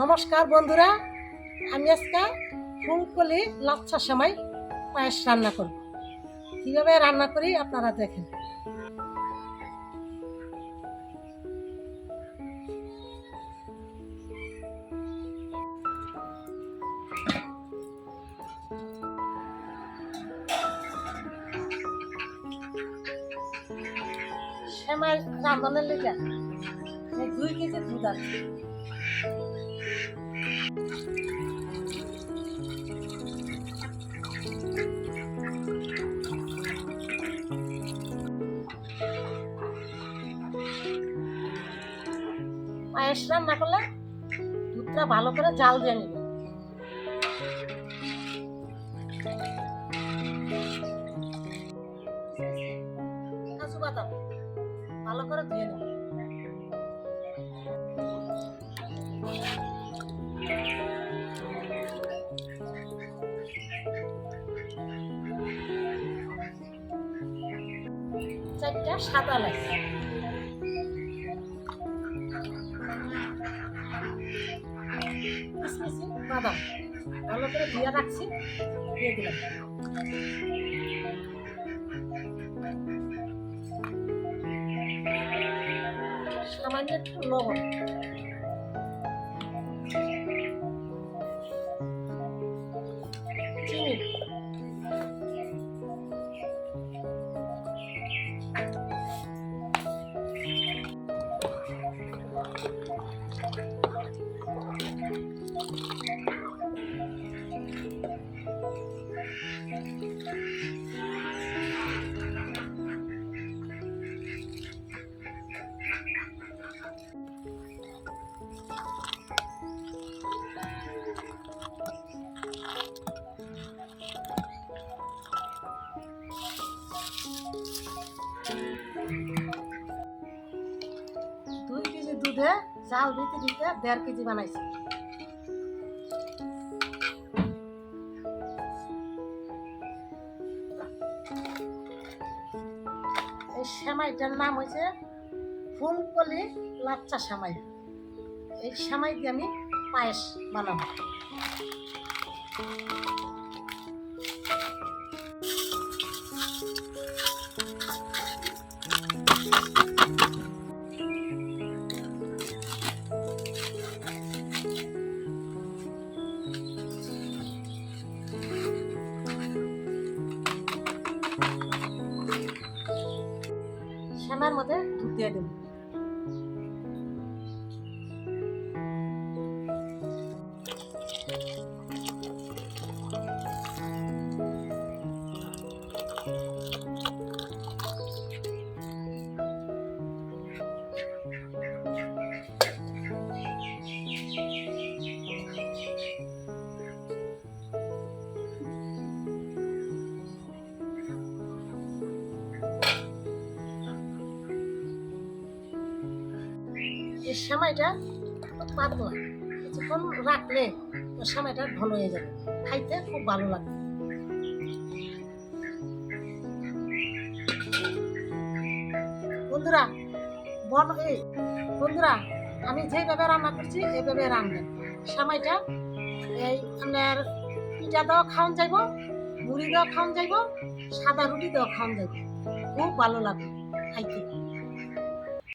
নমস্কার বন্ধুরা, আমি আজকে ফুলকলি লাচ্ছা সময় পায়েস রান্না করব। কীভাবে রান্না করি আপনারা দেখেন। সেমাই রাঁধনের এই দুই কেজি দুধ আছে। পায়েস রান্না করলে দুধটা ভালো করে জাল দিয়ে নেবে। ভালো করে নেবে। চারটা সাদা লাগছে কিসমিসি? করে ধুয়ে রাখছি দিয়ে দিলাম। সামান্য লবণ। চিনি দুধে, চাল দিতে দিতে দেড় কেজি বানাইছি। এই সেমাইটার নাম হয়েছে ফুলকলি লাচ্চা সেমাই। এই সেমাই দিয়ে আমি পায়েস বানাবো। মধ্যে দিয়ে দেবো। এই সেমাইটা পাতলা। কিছুক্ষণ রাখলে ওই সেমাইটা ঘন হয়ে যাবে। খাইতে খুব ভালো লাগবে। বন্ধুরা বন এই বন্ধুরা, আমি যেভাবে রান্না করছি এইভাবে রান্না সেমাইটা এই আপনার পিঠা দেওয়া খাওয়ান যাইব, মুড়ি দেওয়া খাওয়ান যাইব, সাদা রুটি দেওয়া খাওয়ান যাইব। খুব ভালো লাগে খাইতে।